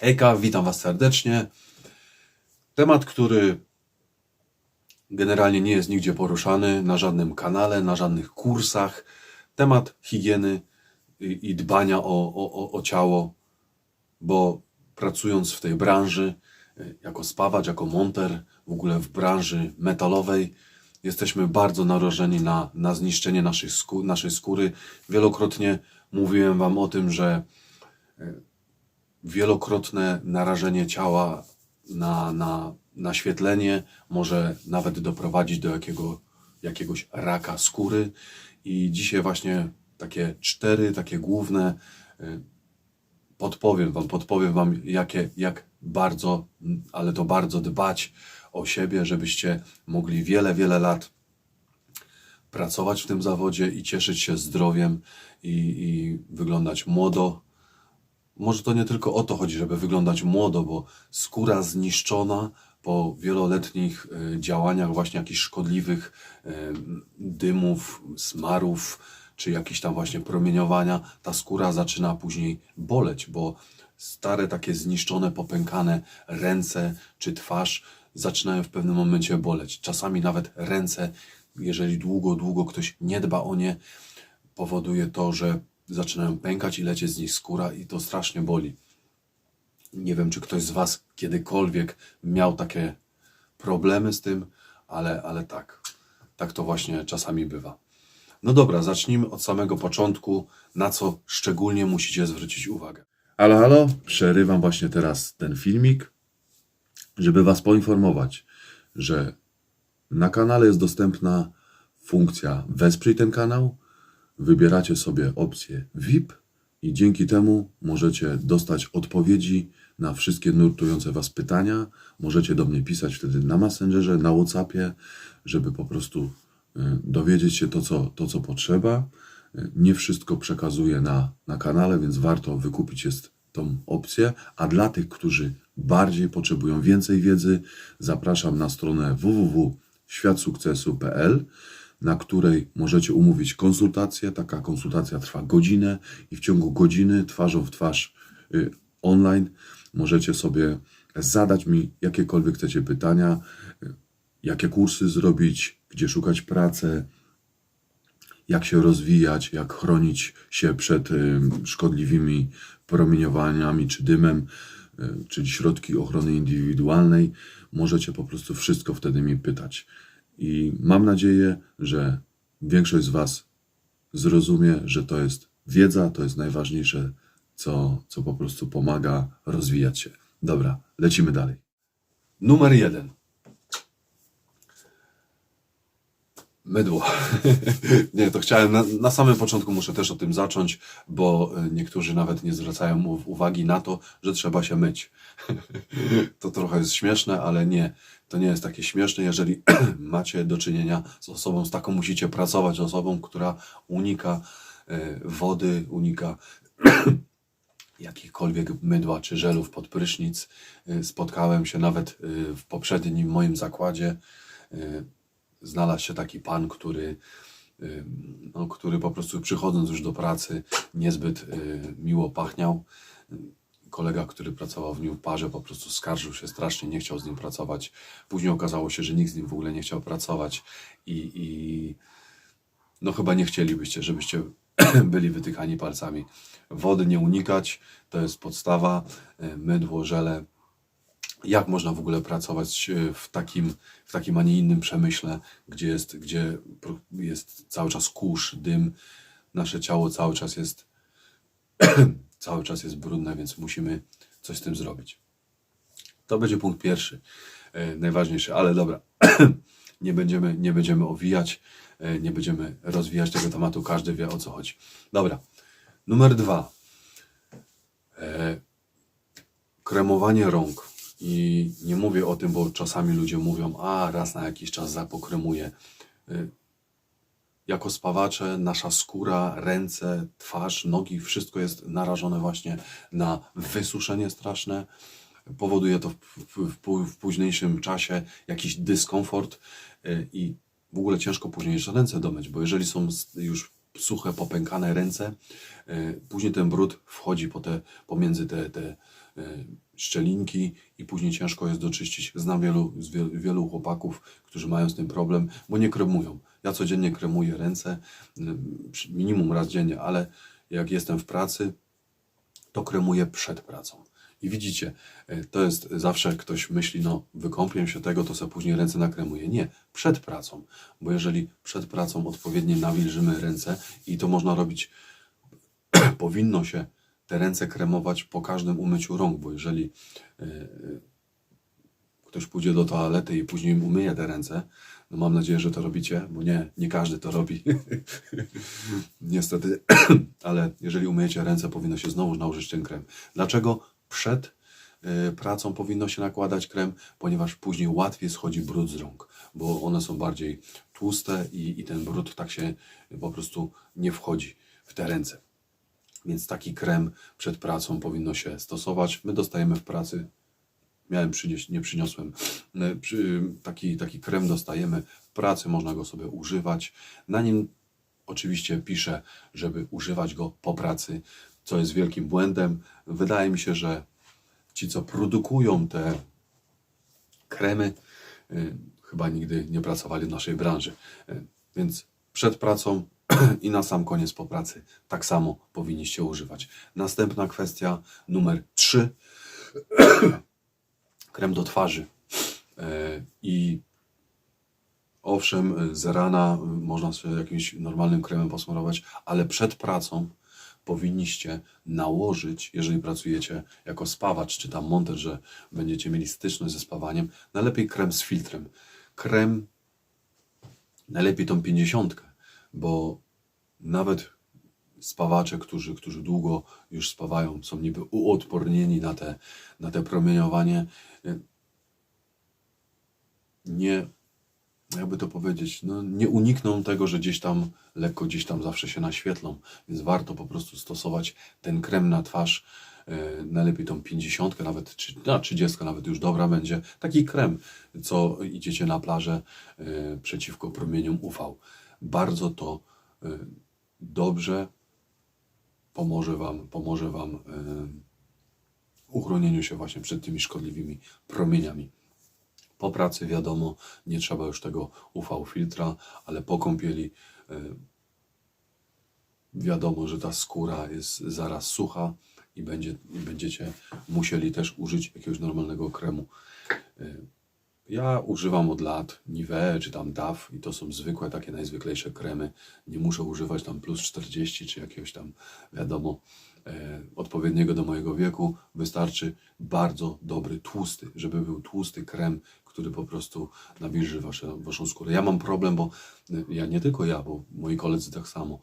Hejka, witam Was serdecznie. Temat, który generalnie nie jest nigdzie poruszany, na żadnym kanale, na żadnych kursach. Temat higieny i, i dbania o, o, o, ciało, bo pracując w tej branży, y, jako spawacz, jako monter, w ogóle w branży metalowej, jesteśmy bardzo narażeni na, na zniszczenie naszej, naszej skóry. Wielokrotnie mówiłem Wam o tym, że wielokrotne narażenie ciała na, na naświetlenie może nawet doprowadzić do jakiego, jakiegoś raka skóry. I dzisiaj właśnie takie cztery, takie główne y, podpowiem Wam, podpowiem Wam, jakie, jak bardzo, ale to bardzo dbać o siebie, żebyście mogli wiele, wiele lat pracować w tym zawodzie i cieszyć się zdrowiem i, i wyglądać młodo, może to nie tylko o to chodzi, żeby wyglądać młodo, bo skóra zniszczona po wieloletnich e, działaniach właśnie jakichś szkodliwych e, dymów, smarów, czy jakichś tam właśnie promieniowania, ta skóra zaczyna później boleć, bo stare takie zniszczone, popękane ręce czy twarz zaczynają w pewnym momencie boleć. Czasami nawet ręce, jeżeli długo, długo ktoś nie dba o nie, powoduje to, że zaczynają pękać i lecieć z nich skóra i to strasznie boli. Nie wiem, czy ktoś z Was kiedykolwiek miał takie problemy z tym, ale, ale tak. Tak to właśnie czasami bywa. No dobra, zacznijmy od samego początku, na co szczególnie musicie zwrócić uwagę. Halo, halo, przerywam właśnie teraz ten filmik, żeby Was poinformować, że na kanale jest dostępna funkcja Wesprzyj ten kanał. Wybieracie sobie opcję VIP i dzięki temu możecie dostać odpowiedzi na wszystkie nurtujące Was pytania. Możecie do mnie pisać wtedy na Messengerze, na Whatsappie, żeby po prostu y, dowiedzieć się to, co, to, co potrzeba. Y, Nie wszystko przekazuję na, na kanale, więc warto wykupić jest tą opcję. A dla tych, którzy bardziej potrzebują więcej wiedzy, zapraszam na stronę www.światsukcesu.pl, na której możecie umówić konsultację. Taka konsultacja trwa godzinę i w ciągu godziny twarzą w twarz y, online możecie sobie zadać mi jakiekolwiek chcecie pytania, y, jakie kursy zrobić, gdzie szukać pracy, jak się rozwijać, jak chronić się przed y, szkodliwymi promieniowaniami czy dymem, czyli środki ochrony indywidualnej. Możecie po prostu wszystko wtedy mi pytać. I mam nadzieję, że większość z Was zrozumie, że to jest wiedza, to jest najważniejsze, co, co po prostu pomaga rozwijać się. Dobra, lecimy dalej. Numer jeden. Mydło. nie, to chciałem, na, na samym początku muszę też o tym zacząć, bo y, niektórzy nawet nie zwracają uw- uwagi na to, że trzeba się myć. to trochę jest śmieszne, ale nie, to nie jest takie śmieszne, jeżeli macie do czynienia z osobą, z taką musicie pracować, osobą, która unika y, wody, unika jakichkolwiek mydła czy żelów pod prysznic. Y, Spotkałem się nawet w poprzednim moim zakładzie. Znalazł się taki pan, który, y, no, który po prostu przychodząc już do pracy niezbyt y, miło pachniał. Kolega, który pracował w nim w parze, po prostu skarżył się strasznie, nie chciał z nim pracować. Później okazało się, że nikt z nim w ogóle nie chciał pracować i, i no chyba nie chcielibyście, żebyście byli wytykani palcami. Wody nie unikać, to jest podstawa. Y, Mydło, żele. Jak można w ogóle pracować y, w takim, w takim, a nie innym przemyśle, gdzie jest, gdzie jest cały czas kurz, dym. Nasze ciało cały czas jest cały czas jest brudne, więc musimy coś z tym zrobić. To będzie punkt pierwszy, e, najważniejszy, ale dobra. nie, będziemy, nie będziemy owijać, e, nie będziemy rozwijać tego tematu, każdy wie o co chodzi. Dobra. Numer dwa. E, kremowanie rąk. I nie mówię o tym, bo czasami ludzie mówią, a raz na jakiś czas zapokremuję. E, jako spawacze nasza skóra, ręce, twarz, nogi, wszystko jest narażone właśnie na wysuszenie straszne. Powoduje to w, w, w, pó- w późniejszym czasie jakiś dyskomfort y, i w ogóle ciężko później jeszcze ręce domyć, bo jeżeli są już suche, popękane ręce, y, później ten brud wchodzi po te, pomiędzy te, te y, szczelinki i później ciężko jest doczyścić. Znam wielu, wielu chłopaków, którzy mają z tym problem, bo nie kremują. Ja codziennie kremuję ręce, przy- minimum raz dziennie, ale jak jestem w pracy, to kremuję przed pracą. I widzicie, e, to jest zawsze ktoś myśli, no wykąpię się tego, to sobie później ręce nakremuję. Nie, przed pracą, bo jeżeli przed pracą odpowiednio nawilżymy ręce i to można robić, powinno się te ręce kremować po każdym umyciu rąk, bo jeżeli e, e, ktoś pójdzie do toalety i później umyje te ręce, no mam nadzieję, że to robicie, bo nie, nie każdy to robi. Niestety, ale jeżeli umyjecie ręce, powinno się znowu nałożyć ten krem. Dlaczego przed y, pracą powinno się nakładać krem? Ponieważ później łatwiej schodzi brud z rąk, bo one są bardziej tłuste i, i ten brud tak się po prostu nie wchodzi w te ręce. Więc taki krem przed pracą powinno się stosować. My dostajemy w pracy miałem przynieść, nie przyniosłem. E, taki, taki krem dostajemy w pracy, można go sobie używać. Na nim oczywiście piszę, żeby używać go po pracy, co jest wielkim błędem. Wydaje mi się, że ci, co produkują te kremy, y, chyba nigdy nie pracowali w naszej branży. Y, Więc przed pracą i na sam koniec po pracy tak samo powinniście używać. Następna kwestia numer 3 krem do twarzy. E, I owszem, z rana można sobie jakimś normalnym kremem posmarować, ale przed pracą powinniście nałożyć, jeżeli pracujecie jako spawacz czy tam monter, że będziecie mieli styczność ze spawaniem, najlepiej krem z filtrem. Krem, najlepiej tą 50, bo nawet spawacze, którzy, którzy długo już spawają, są niby uodpornieni na te, na te promieniowanie, nie, jakby to powiedzieć, no, nie unikną tego, że gdzieś tam lekko gdzieś tam zawsze się naświetlą, więc warto po prostu stosować ten krem na twarz, y, najlepiej tą 50, nawet czy, na 30 nawet już dobra będzie, taki krem, co idziecie na plażę y, przeciwko promieniom UV. Bardzo to y, dobrze pomoże Wam, pomoże wam y, uchronieniu się właśnie przed tymi szkodliwymi promieniami. Po pracy wiadomo, nie trzeba już tego UV filtra, ale po kąpieli y, wiadomo, że ta skóra jest zaraz sucha i, będzie, i będziecie musieli też użyć jakiegoś normalnego kremu. Ja używam od lat Nivea czy tam DAF i to są zwykłe, takie najzwyklejsze kremy. Nie muszę używać tam plus 40 czy jakiegoś tam, wiadomo, e, odpowiedniego do mojego wieku. Wystarczy bardzo dobry, tłusty, żeby był tłusty krem, który po prostu nawilży wasze, waszą skórę. Ja mam problem, bo y, ja nie tylko ja, bo moi koledzy tak samo.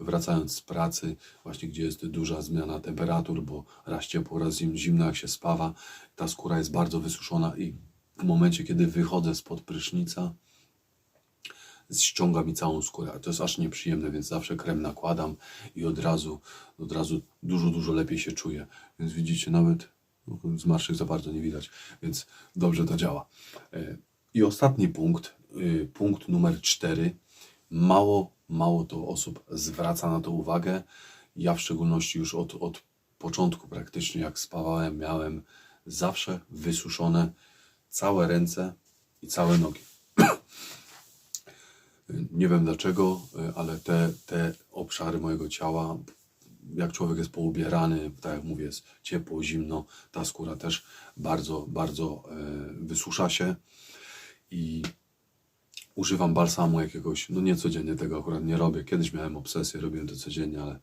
Wracając z pracy, właśnie gdzie jest duża zmiana temperatur, bo raz ciepło, raz zim, zimno, jak się spawa, ta skóra jest bardzo wysuszona i w momencie, kiedy wychodzę spod prysznica, ściąga mi całą skórę. To jest aż nieprzyjemne, więc zawsze krem nakładam i od razu, od razu dużo, dużo lepiej się czuję. Więc widzicie, nawet zmarszczek za bardzo nie widać, więc dobrze to działa. E, I ostatni punkt, y, punkt numer cztery. Mało, mało to osób zwraca na to uwagę. Ja w szczególności już od, od początku praktycznie, jak spawałem, miałem zawsze wysuszone całe ręce i całe nogi. Nie wiem dlaczego, ale te, te obszary mojego ciała, jak człowiek jest poubierany, tak jak mówię, jest ciepło, zimno, ta skóra też bardzo, bardzo e, wysusza się i używam balsamu jakiegoś, no nie codziennie tego akurat nie robię. Kiedyś miałem obsesję, robiłem to codziennie, ale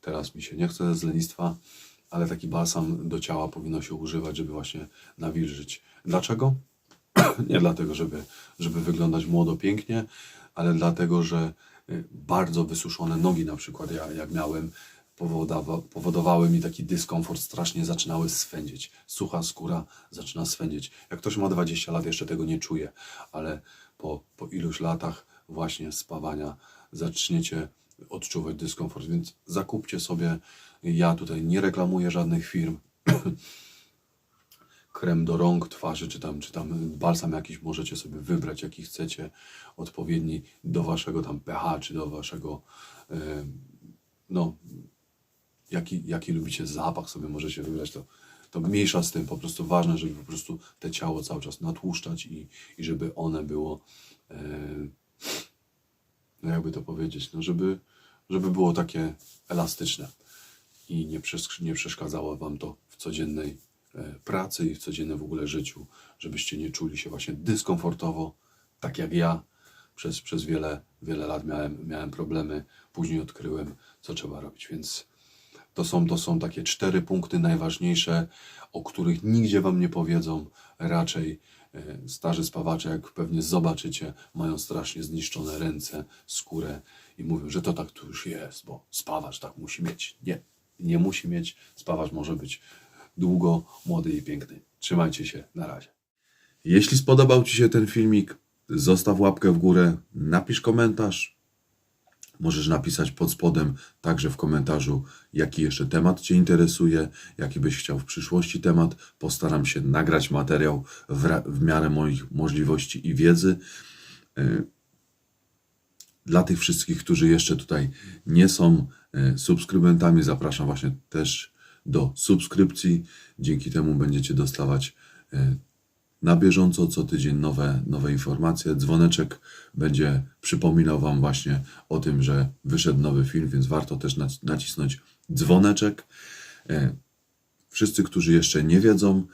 teraz mi się nie chce z lenistwa, ale taki balsam do ciała powinno się używać, żeby właśnie nawilżyć. Dlaczego? nie dlatego, żeby, żeby wyglądać młodo, pięknie, ale dlatego, że y, bardzo wysuszone nogi na przykład, ja, jak miałem, powodowa, powodowały mi taki dyskomfort, strasznie zaczynały swędzić. Sucha skóra zaczyna swędzić. Jak ktoś ma 20 lat, jeszcze tego nie czuje, ale po, po iluś latach właśnie spawania zaczniecie odczuwać dyskomfort, więc zakupcie sobie, ja tutaj nie reklamuję żadnych firm, krem do rąk, twarzy, czy tam, czy tam balsam jakiś możecie sobie wybrać, jaki chcecie, odpowiedni do waszego tam pH, czy do waszego, e, no, jaki, jaki lubicie zapach sobie możecie wybrać, to, to mniejsza z tym, po prostu ważne, żeby po prostu te ciało cały czas natłuszczać i, i żeby one było, e, no jakby to powiedzieć, no żeby, żeby było takie elastyczne i nie, nie przeszkadzało Wam to w codziennej e, pracy i w codziennym w ogóle życiu, żebyście nie czuli się właśnie dyskomfortowo, tak jak ja. Przez, przez wiele, wiele lat miałem, miałem problemy, później odkryłem, co trzeba robić, więc to są, to są takie cztery punkty najważniejsze, o których nigdzie Wam nie powiedzą. Raczej starzy spawacze, jak pewnie zobaczycie, mają strasznie zniszczone ręce, skórę i mówią, że to tak tu już jest, bo spawacz tak musi mieć. Nie, nie musi mieć. Spawacz może być długo, młody i piękny. Trzymajcie się, na razie. Jeśli spodobał Ci się ten filmik, zostaw łapkę w górę, napisz komentarz, Możesz napisać pod spodem także w komentarzu, jaki jeszcze temat Cię interesuje, jaki byś chciał w przyszłości temat. Postaram się nagrać materiał w, w miarę moich możliwości i wiedzy. Y, Dla tych wszystkich, którzy jeszcze tutaj nie są y, subskrybentami, zapraszam właśnie też do subskrypcji. Dzięki temu będziecie dostawać y, na bieżąco co tydzień nowe, nowe informacje. Dzwoneczek będzie przypominał Wam właśnie o tym, że wyszedł nowy film, więc warto też nac- nacisnąć dzwoneczek. E, Wszyscy, którzy jeszcze nie wiedzą,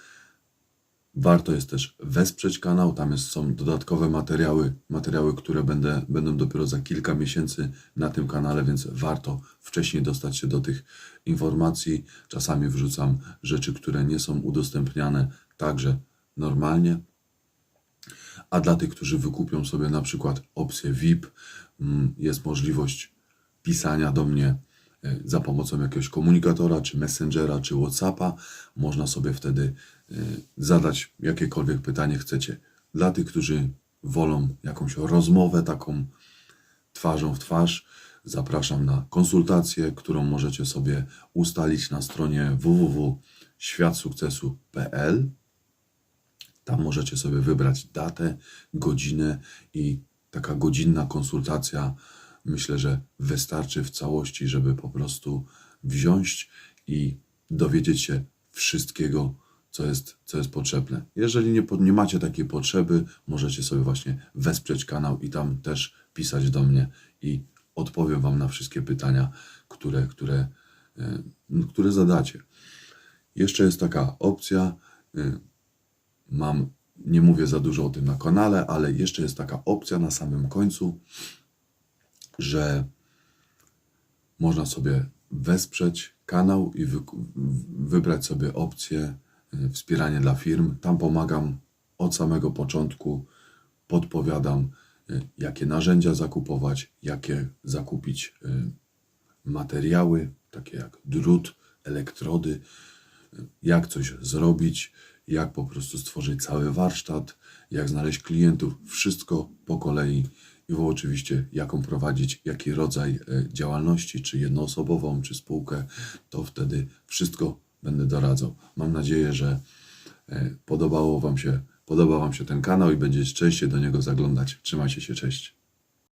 warto jest też wesprzeć kanał. Tam jest, są dodatkowe materiały, materiały, które będę, będą dopiero za kilka miesięcy na tym kanale, więc warto wcześniej dostać się do tych informacji. Czasami wrzucam rzeczy, które nie są udostępniane także normalnie. A dla tych, którzy wykupią sobie na przykład opcję VIP, mm, jest możliwość pisania do mnie e, za pomocą jakiegoś komunikatora, czy Messengera, czy WhatsAppa. Można sobie wtedy e, zadać jakiekolwiek pytanie chcecie. Dla tych, którzy wolą jakąś rozmowę taką twarzą w twarz, zapraszam na konsultację, którą możecie sobie ustalić na stronie www.światsukcesu.pl. Tam możecie sobie wybrać datę, godzinę i taka godzinna konsultacja myślę, że wystarczy w całości, żeby po prostu wziąć i dowiedzieć się wszystkiego, co jest, co jest potrzebne. Jeżeli nie, nie macie takiej potrzeby, możecie sobie właśnie wesprzeć kanał i tam też pisać do mnie i odpowiem Wam na wszystkie pytania, które, które, e, które zadacie. Jeszcze jest taka opcja, y, mam, nie mówię za dużo o tym na kanale, ale jeszcze jest taka opcja na samym końcu, że można sobie wesprzeć kanał i wy, wybrać sobie opcję y, wspieranie dla firm. Tam pomagam od samego początku, podpowiadam, y, jakie narzędzia zakupować, jakie zakupić y, materiały, takie jak drut, elektrody, jak coś zrobić, jak po prostu stworzyć cały warsztat, jak znaleźć klientów, wszystko po kolei i oczywiście jaką prowadzić, jaki rodzaj e, działalności, czy jednoosobową, czy spółkę, to wtedy wszystko będę doradzał. Mam nadzieję, że e, podobało wam się, podoba Wam się ten kanał i będziecie częściej do niego zaglądać. Trzymajcie się, cześć.